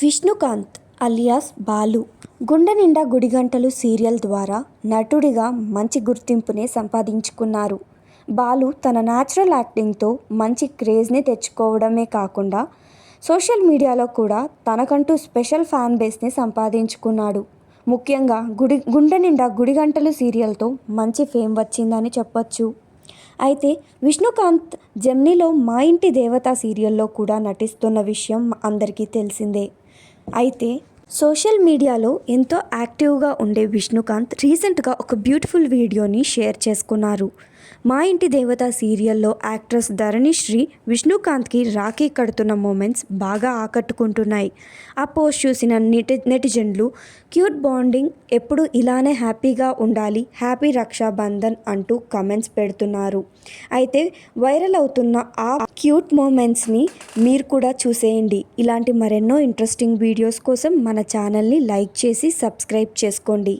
Vishnukant alias Balu. గుండె నిండా గుడిగంటలు serial ద్వారా నటుడిగా మంచి గుర్తింపునే సంపాదించుకున్నారు. బాలు తన న్యాచురల్ యాక్టింగ్తో మంచి క్రేజ్ని తెచ్చుకోవడమే కాకుండా సోషల్ మీడియాలో కూడా తనకంటూ స్పెషల్ ఫ్యాన్ బేస్ని సంపాదించుకున్నాడు. ముఖ్యంగా గుడి గుండె నిండా గుడిగంటలు సీరియల్తో మంచి ఫేమ్ వచ్చిందని చెప్పొచ్చు. అయితే విష్ణుకాంత్ జెమ్నీలో మా ఇంటి దేవత సీరియల్లో కూడా నటిస్తున్న విషయం అందరికీ తెలిసిందే. అయితే సోషల్ మీడియాలో ఎంతో యాక్టివ్గా ఉండే విష్ణుకాంత్ రీసెంట్గా ఒక బ్యూటిఫుల్ వీడియోని షేర్ చేసుకున్నారు. మా ఇంటి దేవత సీరియల్లో యాక్ట్రెస్ ధరణిశ్రీ విష్ణుకాంత్కి రాఖీ కడుతున్న మూమెంట్స్ బాగా ఆకట్టుకుంటున్నాయి. ఆ పోస్ట్ చూసిన నెటి నెటిజన్లు క్యూట్ బాండింగ్ ఎప్పుడు ఇలానే హ్యాపీగా ఉండాలి హ్యాపీ రక్షాబంధన్ అంటూ కమెంట్స్ పెడుతున్నారు. అయితే వైరల్ అవుతున్న ఆ క్యూట్ మూమెంట్స్ని మీరు కూడా చూసేయండి. ఇలాంటి మరెన్నో ఇంట్రెస్టింగ్ వీడియోస్ కోసం మన ఛానల్ని లైక్ చేసి సబ్స్క్రైబ్ చేసుకోండి.